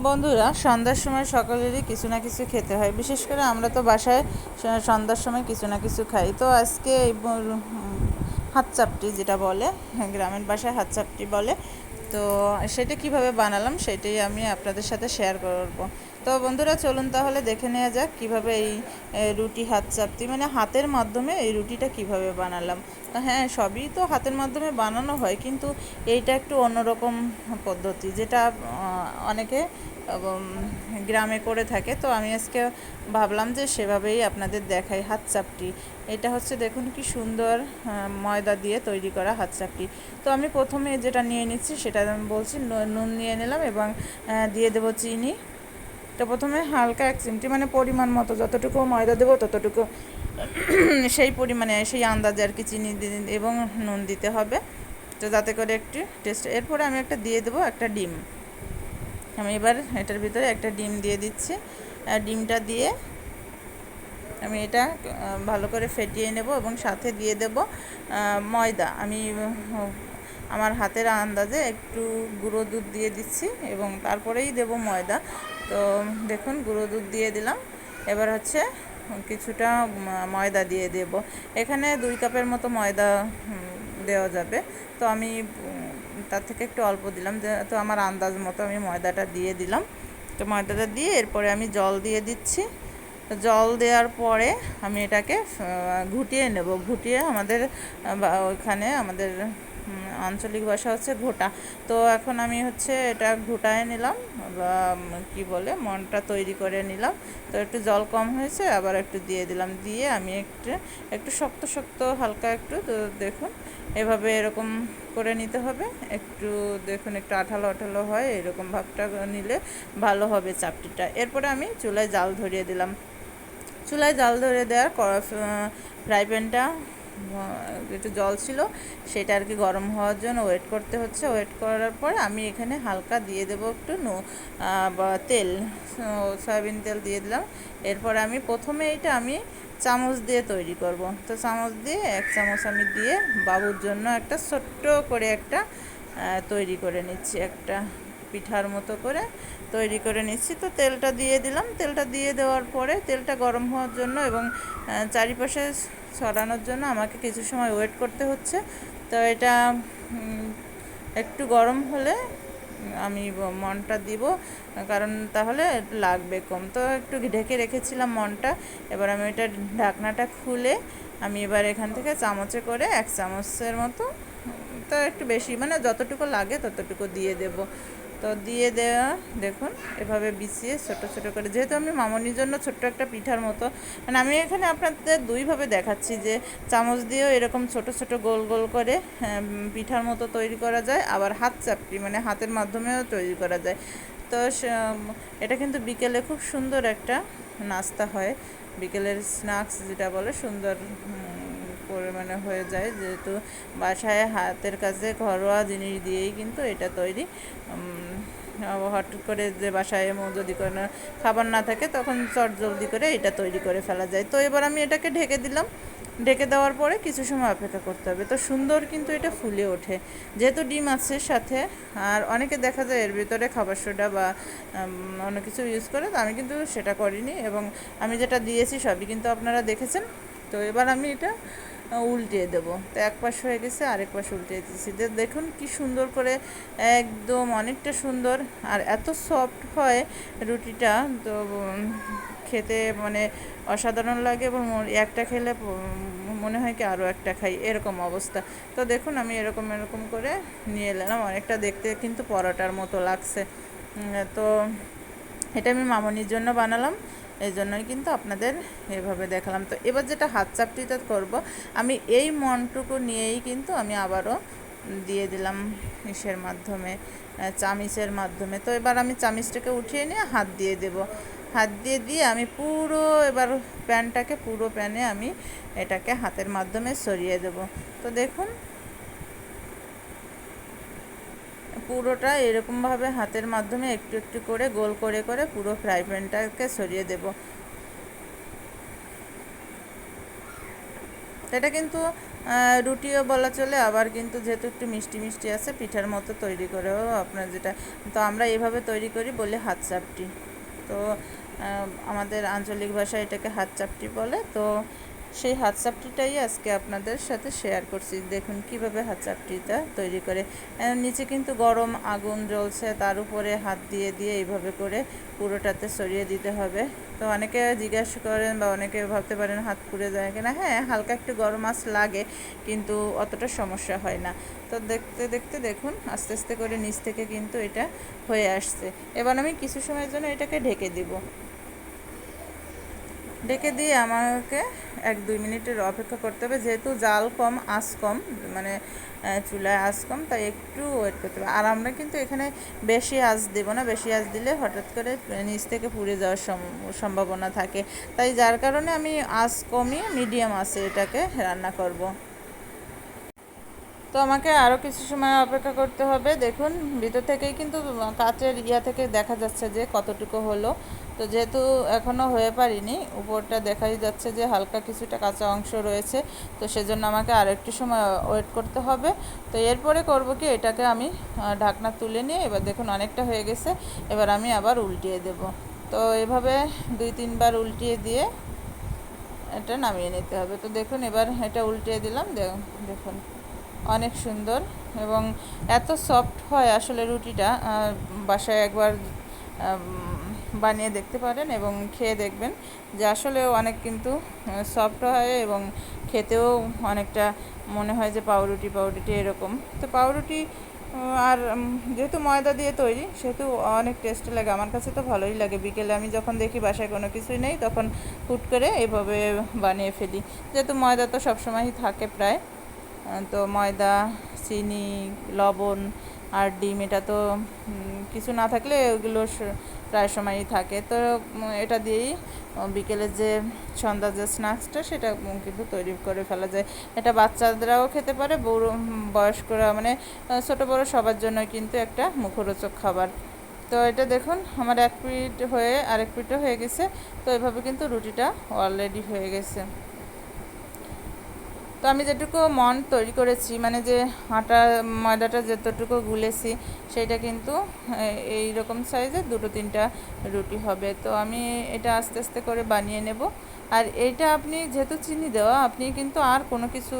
বন্ধুরা, সন্ধ্যার সময় সকলেরই কিছু না কিছু খেতে হয়। বিশেষ করে আমরা তো বাসায় সন্ধ্যার সময় কিছু না কিছু খাই। তো আজকে হাত চাপটি যেটা বলে গ্রামের বাসায় হাত চাপটি বলে তো সেটা কীভাবে বানালাম সেটাই আমি আপনাদের সাথে শেয়ার করব। তো বন্ধুরা, চলুন তাহলে দেখে নেওয়া যাক কীভাবে এই রুটি হাত চাপতি মানে হাতের মাধ্যমে এই রুটিটা কীভাবে বানালাম। তো হ্যাঁ সবই তো হাতের মাধ্যমে বানানো হয়, কিন্তু এইটা একটু অন্যরকম পদ্ধতি, যেটা অনেকে গ্রামে করে থাকে। তো আমি আজকে ভাবলাম যে সেভাবেই আপনাদের দেখাই হাত চাপটি। এটা হচ্ছে দেখুন কি সুন্দর ময়দা দিয়ে তৈরি করা হাত চাপটি। তো আমি প্রথমে যেটা নিয়ে নিচ্ছি সেটা আমি বলছি নুন নিয়ে নিলাম এবং দিয়ে দেবো চিনি। তো প্রথমে হালকা এক চিমটি মানে পরিমাণ মতো, যতটুকু ময়দা দেবো ততটুকু সেই পরিমাণে, সেই আন্দাজে আর কি চিনি এবং নুন দিতে হবে। তো যাতে করে একটু টেস্ট, এরপরে আমি একটা দিয়ে দেবো একটা ডিম। আমি এবার এটার ভিতরে একটা ডিম দিয়ে দিচ্ছি। ডিমটা দিয়ে আমি এটা ভালো করে ফেটিয়ে নেব এবং সাথে দিয়ে দেব ময়দা। আমি আমার হাতের আন্দাজে একটু গুঁড়ো দুধ দিয়ে দিচ্ছি এবং তারপরেই দেব ময়দা। তো দেখুন, গুঁড়ো দুধ দিয়ে দিলাম। এবার হচ্ছে কিছুটা ময়দা দিয়ে দেব। এখানে দুই কাপের মতো ময়দা দেওয়া যাবে। তো আমি তার থেকে একটু অল্প দিলাম তো আমার আন্দাজ মতো আমি ময়দাটা দিয়ে দিলাম। তো ময়দাটা দিয়ে এরপরে আমি জল দিয়ে দিচ্ছি। জল দেওয়ার পরে আমি এটাকে ঘুটিয়ে নেব। ঘুটিয়ে আমাদের ওইখানে আমাদের আঞ্চলিক ভাষা হচ্ছে ঘোটা। তো এখন আমি হচ্ছে এটা ঘুটায় নিলাম, বা কি বলে, মনটা তৈরি করে নিলাম। তো একটু জল কম হয়েছে, আবার একটু দিয়ে দিলাম। দিয়ে আমি একটু একটু শক্ত শক্ত, হালকা একটু দেখুন এভাবে এরকম করে নিতে হবে। একটু দেখুন, একটু আঠালো আঠালো হয়, এরকম ভাবটা নিলে ভালো হবে চাপটিটা। এরপরে আমি চুলায় জাল ধরিয়ে দিলাম। চুলায় জাল ধরে দেওয়ার ফ্রাই প্যানটা একটু জল ছিল, সেটা আর কি গরম হওয়ার জন্য ওয়েট করতে হচ্ছে। ওয়েট করার পর আমি এখানে হালকা দিয়ে দেবো একটু নো তেল সয়াবিন তেল দিয়ে দিলাম। এরপর আমি প্রথমে এটা আমি চামচ দিয়ে তৈরি করব। তো চামচ দিয়ে এক চামচ আমি দিয়ে বাবুর জন্য একটা ছোট্ট করে একটা তৈরি করে নিচ্ছি। একটা পিঠার মতো করে তৈরি করে নিচ্ছি। তো তেলটা দিয়ে দিলাম। তেলটা দিয়ে দেওয়ার পরে তেলটা গরম হওয়ার জন্য এবং চারিপাশে ছড়ানোর জন্য আমাকে কিছু সময় ওয়েট করতে হচ্ছে। তো এটা একটু গরম হলে আমি মনটা দিব, কারণ তাহলে লাগবে কম। তো একটু ঢেকে রেখেছিলাম মনটা, এবার আমি এটা ঢাকনাটা খুলে আমি এবার এখান থেকে চামচে করে এক চামচের মতো, তো একটু বেশি মানে যতটুকু লাগে ততটুকু দিয়ে দেব। তো দিয়ে দেওয়া দেখুন এভাবে বিছিয়ে ছোট ছোট করে যেহেতু আমি মামনির জন্য ছোট্ট একটা পিঠার মতো মানে আমি এখানে আপনাদের দুইভাবে দেখাচ্ছি যে চামচ দিয়েও এরকম ছোট ছোট গোল গোল করে হ্যাঁ, পিঠার মতো তৈরি করা যায় আবার হাত চাপটি মানে হাতের মাধ্যমেও তৈরি করা যায়। তো এটা কিন্তু বিকেলে খুব সুন্দর একটা নাস্তা হয় বিকেলের স্ন্যাক্স যেটা বলে সুন্দর পরিমাণে হয়ে যায়, যেহেতু বাসায় হাতের কাছে ঘরোয়া জিনিস দিয়েই কিন্তু এটা তৈরি। হট করে যে বাসায় যদি কোনো খাবার না থাকে, তখন চট জলদি করে এটা তৈরি করে ফেলা যায়। তো এবার আমি এটাকে ঢেকে দিলাম। ঢেকে দেওয়ার পরে কিছু সময় অপেক্ষা করতে হবে। তো সুন্দর কিন্তু এটা ফুলে ওঠে। যেহেতু ডিম আছে সাথে, আর অনেকে দেখা যায় এর ভিতরে খাবার সোডা বা অন্য কিছু ইউজ করে, তো আমি কিন্তু সেটা করিনি। এবং আমি যেটা দিয়েছি সবই কিন্তু আপনারা দেখেছেন। তো এবার আমি এটা উল্টিয়ে দেবো। তো এক পাশ হয়ে গেছে, আরেক পাশ উল্টিয়ে দিচ্ছি যে দেখুন কি সুন্দর করে একদম অনেকটা সুন্দর আর এত সফট হয় রুটিটা। তো খেতে মানে অসাধারণ লাগে এবং একটা খেলে মনে হয় কি আরও একটা খাই, এরকম অবস্থা। তো দেখুন আমি এরকম এরকম করে নিয়ে এলাম। অনেকটা দেখতে কিন্তু পরোটার মতো লাগছে। তো এটা আমি মামনির জন্য বানালাম। এই জন্যই কিন্তু আপনাদের এভাবে দেখালাম। তো এবার যেটা হাত চাপটিটা করব, আমি এই মনটুকু নিয়েই কিন্তু আমি আবারও দিয়ে দিলাম ইসের মাধ্যমে চামিচের মাধ্যমে। তো এবার আমি চামিচটাকে উঠিয়ে নিয়ে হাত দিয়ে দেব। হাত দিয়ে দিয়ে আমি পুরো এবার প্যানটাকে, পুরো প্যানে আমি এটাকে হাতের মাধ্যমে সরিয়ে দেব। তো দেখুন পুরোটা এরকমভাবে হাতের মাধ্যমে একটু একটু করে গোল করে করে পুরো ফ্রাই প্যানটাকে সরিয়ে দেব। এটা কিন্তু রুটিও বলা চলে, আবার কিন্তু যেহেতু একটু মিষ্টি মিষ্টি আছে, পিঠার মতো তৈরি করেও আপনার যেটা, তো আমরা এভাবে তৈরি করি বলি হাত চাপটি। তো আমাদের আঞ্চলিক ভাষায় এটাকে হাত চাপটি বলে। তো সেই হাত চাপটিটাই আজকে আপনাদের সাথে শেয়ার করছি। দেখুন কীভাবে হাত চাপটিটা তৈরি করে। নিচে কিন্তু গরম আগুন জ্বলছে, তার উপরে হাত দিয়ে দিয়ে এইভাবে করে পুরোটাতে সরিয়ে দিতে হবে। তো অনেকে জিজ্ঞাসা করেন বা অনেকে ভাবতে পারেন হাত পুড়ে যায় কিনা। হ্যাঁ হালকা একটু গরম মাছ লাগে, কিন্তু অতটা সমস্যা হয় না। তো দেখতে দেখতে দেখুন, আস্তে আস্তে করে নিচ থেকে কিন্তু এটা হয়ে আসছে। এবার আমি কিছু সময়ের জন্য এটাকে ঢেকে দিব। ডেকে দিয়ে আমাকে এক দুই মিনিটের অপেক্ষা করতে হবে। যেহেতু জাল কম, আঁচ কম মানে চুলায় আঁচ কম, তাই একটু ওয়েট করতে হবে। আর আমরা কিন্তু এখানে বেশি আঁচ দেব না। বেশি আঁচ দিলে হঠাৎ করে নিচ থেকে পুড়ে যাওয়ার সম- সম্ভাবনা থাকে। তাই যার কারণে আমি আঁচ কমিয়ে মিডিয়াম আঁচে এটাকে রান্না করব। তো আমাকে আরও কিছু সময় অপেক্ষা করতে হবে। দেখুন, ভিতর থেকেই কিন্তু কাচের ইয়া থেকে দেখা যাচ্ছে যে কতটুকু হলো। তো যেহেতু এখনও হয়ে পারিনি, উপরটা দেখাই যাচ্ছে যে হালকা কিছুটা কাঁচা অংশ রয়েছে। তো সেজন্য আমাকে আর একটু সময় ওয়েট করতে হবে। তো এরপরে করব কি, এটাকে আমি ঢাকনা তুলে নিয়ে, এবার দেখুন অনেকটা হয়ে গেছে, এবার আমি আবার উল্টিয়ে দেব। তো এভাবে দুই তিনবার উল্টিয়ে দিয়ে এটা নামিয়ে নিতে হবে। তো দেখুন, এবার এটা উল্টিয়ে দিলাম দেখুন। অনেক সুন্দর এবং এত সফট হয় আসলে রুটিটা বাসায় একবার বানিয়ে দেখতে পারেন এবং খেয়ে দেখবেন যে আসলে অনেক কিন্তু সফট হয় এবং খেতেও অনেকটা মনে হয় যে পাউরুটি পাউরুটি এরকম। তো পাউরুটি আর যেহেতু ময়দা দিয়ে তৈরি, সেহেতু অনেক টেস্ট লাগে। আমার কাছে তো ভালোই লাগে। বিকেলে আমি যখন দেখি বাসায় কোনো কিছুই নেই, তখন হুট করে এভাবে বানিয়ে ফেলি। যেহেতু ময়দা তো সবসময়ই থাকে প্রায়। তো ময়দা, চিনি, লবণ আর ডিম, এটা তো কিছু না থাকলে ওগুলো প্রায় সময়ই থাকে। তো এটা দিয়েই বিকেলে যে সন্ধ্যা যে স্ন্যাক্সটা সেটা কিন্তু তৈরি করে ফেলা যায়। এটা বাচ্চাদেরাও খেতে পারে, বড় বয়স্করা মানে ছোটো, বড়ো সবার জন্য কিন্তু একটা মুখরোচক খাবার। তো এটা দেখুন, আমার এক পিঠ হয়ে, আরেক পিঠও হয়ে গেছে। তো এভাবে কিন্তু রুটিটা অলরেডি হয়ে গেছে। তো আমি যেটুকু মন তৈরি করেছি মানে যে আটা, ময়দাটা যতটুকু গুলেছি, সেইটা কিন্তু এই রকম সাইজে দুটো তিনটা রুটি হবে। তো আমি এটা আস্তে আস্তে করে বানিয়ে নেব। আর এইটা আপনি যেহেতু চিনি দেওয়া, আপনি কিন্তু আর কোনো কিছু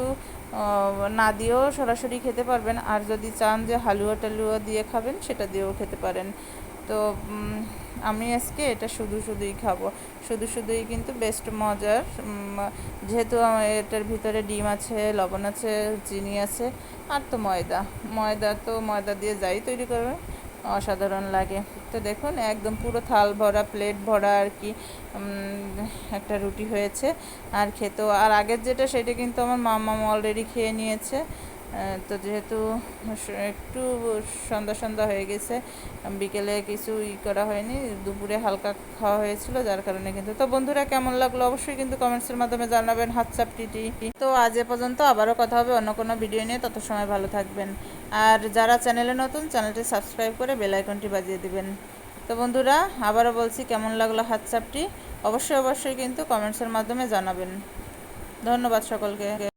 না দিয়েও সরাসরি খেতে পারবেন। আর যদি চান যে হালুয়া টালুয়া দিয়ে খাবেন, সেটা দিয়েও খেতে পারেন। তো আমি আজকে এটা শুধু শুধুই খাব। শুধু শুধুই কিন্তু বেস্ট মজার যেহেতু এটার ভিতরে ডিম আছে, লবণ আছে, চিনি আছে, আর তো ময়দা। ময়দা তো ময়দা দিয়ে যাই তৈরি করবে, অসাধারণ লাগে। তো দেখুন, একদম পুরো থাল ভরা প্লেট ভরা আর কি একটা রুটি হয়েছে। আর খেতেও, আর আগের যেটা, সেটা কিন্তু আমার মামা অলরেডি খেয়ে নিয়েছে। তো যেহেতু একটু সন্ধ্যা সন্ধ্যা হয়ে গেছে বিকেলে কিছু ই করা হয়নি, দুপুরে হালকা খাওয়া হয়েছিল, যার কারণে কিন্তু, তো বন্ধুরা কেমন লাগল অবশ্যই কিন্তু কমেন্টসের মাধ্যমে জানাবেন হাত চাপটিটি তো আজ এ পর্যন্ত আবারও কথা হবে অন্য কোনো ভিডিও নিয়ে, তত সময় ভালো থাকবেন। আর যারা চ্যানেলে নতুন চ্যানেলটি সাবস্ক্রাইব করে বেল আইকনটি বাজিয়ে দিবেন। তো বন্ধুরা, আবারও বলছি কেমন লাগল হাত চাপটি অবশ্যই অবশ্যই কিন্তু কমেন্টসের মাধ্যমে জানাবেন। ধন্যবাদ সকলকে।